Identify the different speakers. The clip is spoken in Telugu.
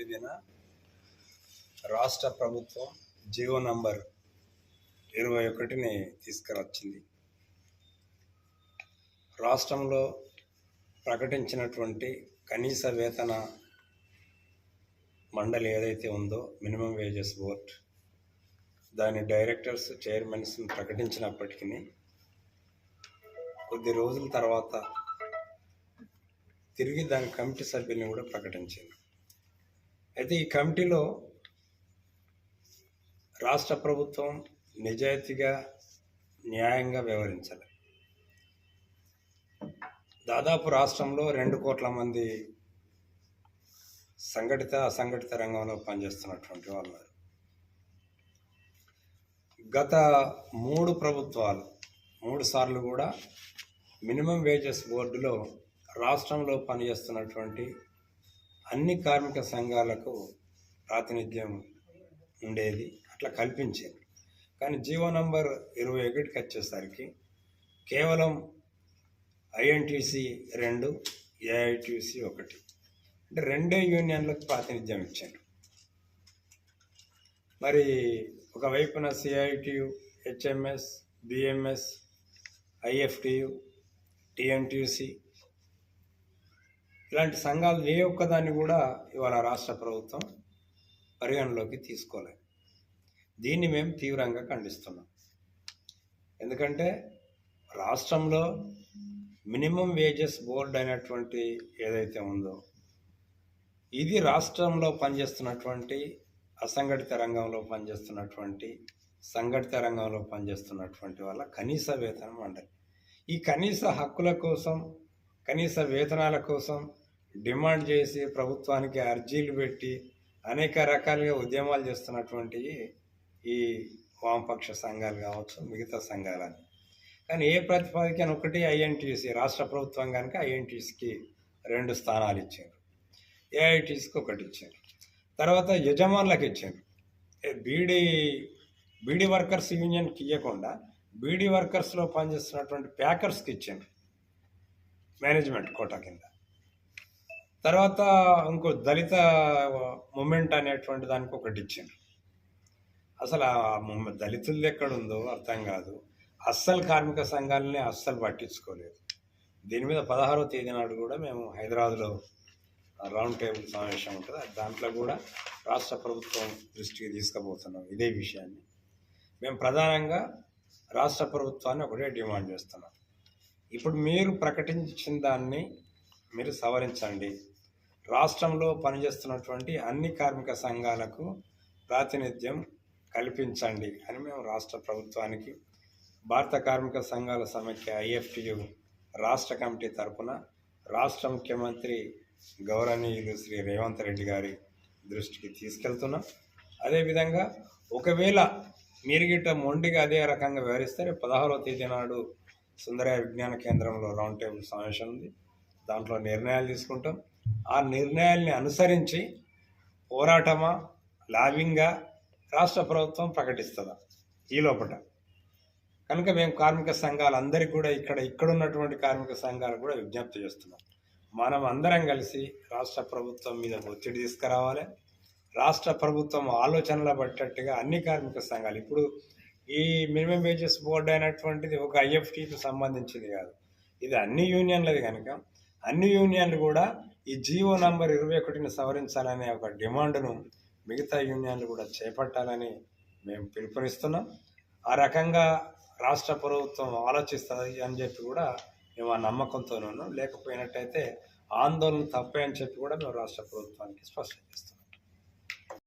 Speaker 1: తేదీన రాష్ట్ర ప్రభుత్వం జియో నంబర్ ఇరవై ఒకటిని తీసుకురొచ్చింది. రాష్ట్రంలో ప్రకటించినటువంటి కనీస వేతన మండలి ఏదైతే ఉందో మినిమం వేజెస్ బోర్డ్ దాని డైరెక్టర్స్ చైర్మన్స్ ప్రకటించినప్పటికీ కొద్ది రోజుల తర్వాత తిరిగి దాని కమిటీ సభ్యుల్ని కూడా ప్రకటించింది. అయితే ఈ కమిటీలో రాష్ట్ర ప్రభుత్వం నిజాయితీగా న్యాయంగా వ్యవహరించాలి. దాదాపు రాష్ట్రంలో రెండు కోట్ల మంది సంఘటిత అసంఘటిత రంగంలో పనిచేస్తున్నటువంటి వాళ్ళు. గత మూడు ప్రభుత్వాలు మూడు సార్లు కూడా మినిమం వేజెస్ బోర్డులో రాష్ట్రంలో పనిచేస్తున్నటువంటి అన్ని కార్మిక సంఘాలకు ప్రాతినిధ్యం ఉండేది అట్లా కల్పించేది. కానీ జీవో నంబర్ ఇరవై ఒకటికి వచ్చేసరికి కేవలం ఐఎన్టీసీ రెండు ఏఐటీసీ ఒకటి. అంటే రెండే యూనియన్లకు ప్రాతినిధ్యం ఇచ్చారు. మరి ఒకవైపున CITU HMS BMS IFTU TNTC ఇలాంటి సంఘాలు ఏ ఒక్కదాన్ని కూడా ఇవాళ రాష్ట్ర ప్రభుత్వం పరిగణలోకి తీసుకోలేదు దీన్ని మేము తీవ్రంగా ఖండిస్తున్నాం. ఎందుకంటే రాష్ట్రంలో మినిమం వేజెస్ బోర్డ్ అయినటువంటి ఏదైతే ఉందో ఇది రాష్ట్రంలో పనిచేస్తున్నటువంటి అసంఘటిత రంగంలో పనిచేస్తున్నటువంటి సంఘటిత రంగంలో పనిచేస్తున్నటువంటి వాళ్ళ కనీస వేతనం అంటారు ఈ కనీస హక్కుల కోసం కనీస వేతనాల కోసం డిమాండ్ చేసి ప్రభుత్వానికి అర్జీలు పెట్టి అనేక రకాలుగా ఉద్యమాలు చేస్తున్నటువంటి ఈ వామపక్ష సంఘాలు కావచ్చు మిగతా సంఘాలని. కానీ ఏ ప్రతిపాదికన ఒకటి ఐఎన్టీసీ రాష్ట్ర ప్రభుత్వం కనుక ఐఎన్టీసీకి రెండు స్థానాలు ఇచ్చారు. ఏఐటీసీకి ఒకటి ఇచ్చారు. తర్వాత యజమానులకు ఇచ్చారు. ఏ బీడీ బీడీ వర్కర్స్ యూనియన్కి ఇవ్వకుండా బీడీ వర్కర్స్లో పనిచేస్తున్నటువంటి ప్యాకర్స్కి ఇచ్చారు. మేనేజ్మెంట్ కోటా కింద. తర్వాత ఇంకో దళిత మూమెంట్ అనేటువంటి దానికి ఒకటి ఇచ్చారు అసలు ఆ దళితులది ఎక్కడుందో అర్థం కాదు. అస్సలు కార్మిక సంఘాలని అస్సలు పట్టించుకోలేదు. దీని మీద పదహారవ తేదీ నాడు కూడా మేము హైదరాబాద్లో రౌండ్ టేబుల్ సమావేశం ఉంటుంది. దాంట్లో కూడా రాష్ట్ర ప్రభుత్వం దృష్టికి తీసుకుపోతున్నాం ఇదే విషయాన్ని. మేము ప్రధానంగా రాష్ట్ర ప్రభుత్వాన్ని ఒకటే డిమాండ్ చేస్తున్నాం. ఇప్పుడు మీరు ప్రకటించిన దాన్ని మీరు సవరించండి. రాష్ట్రంలో పనిచేస్తున్నటువంటి అన్ని కార్మిక సంఘాలకు ప్రాతినిధ్యం కల్పించండి అని మేము రాష్ట్ర ప్రభుత్వానికి భారత కార్మిక సంఘాల సమైక్య ఐఎఫ్టియు రాష్ట్ర కమిటీ తరపున రాష్ట్ర ముఖ్యమంత్రి గౌరవనీయులు శ్రీ రేవంత్ రెడ్డి గారి దృష్టికి తీసుకెళ్తున్నాం. అదేవిధంగా ఒకవేళ మీరు గిట్ట మొండిగా అదే రకంగా వ్యవహరిస్తే రేపు పదహారవ తేదీ నాడు సుందరయ్య విజ్ఞాన కేంద్రంలో రౌండ్ టేబుల్ సమావేశం ఉంది. దాంట్లో నిర్ణయాలు తీసుకుంటాం. ఆ నిర్ణయాల్ని అనుసరించి పోరాటమా లాభింగా రాష్ట్ర ప్రభుత్వం ప్రకటిస్తుందా? ఈ లోపల కనుక మేము కార్మిక సంఘాలందరికీ కూడా ఇక్కడ ఇక్కడ ఉన్నటువంటి కార్మిక సంఘాలు కూడా విజ్ఞప్తి చేస్తున్నాం. మనం అందరం కలిసి రాష్ట్ర ప్రభుత్వం మీద ఒత్తిడి తీసుకురావాలి. రాష్ట్ర ప్రభుత్వం ఆలోచనల పట్టేట్టుగా అన్ని కార్మిక సంఘాలు ఇప్పుడు ఈ మినిమం వేజెస్ బోర్డు అయినటువంటిది ఒక ఐఎఫ్టీకి సంబంధించింది కాదు. ఇది అన్ని యూనియన్లది కనుక అన్ని యూనియన్లు కూడా ఈ జీవో నంబర్ ఇరవై ఒకటిని సవరించాలనే ఒక డిమాండ్ను మిగతా యూనియన్లు కూడా చేపట్టాలని మేము పిలుపునిస్తున్నాం. ఆ రకంగా రాష్ట్ర ప్రభుత్వం ఆలోచిస్తుంది అని చెప్పి కూడా మేము ఆ నమ్మకంతోనూ లేకపోయినట్టయితే ఆందోళన తప్పే అని చెప్పి కూడా మేము రాష్ట్ర ప్రభుత్వానికి స్పష్టం చేస్తున్నాం.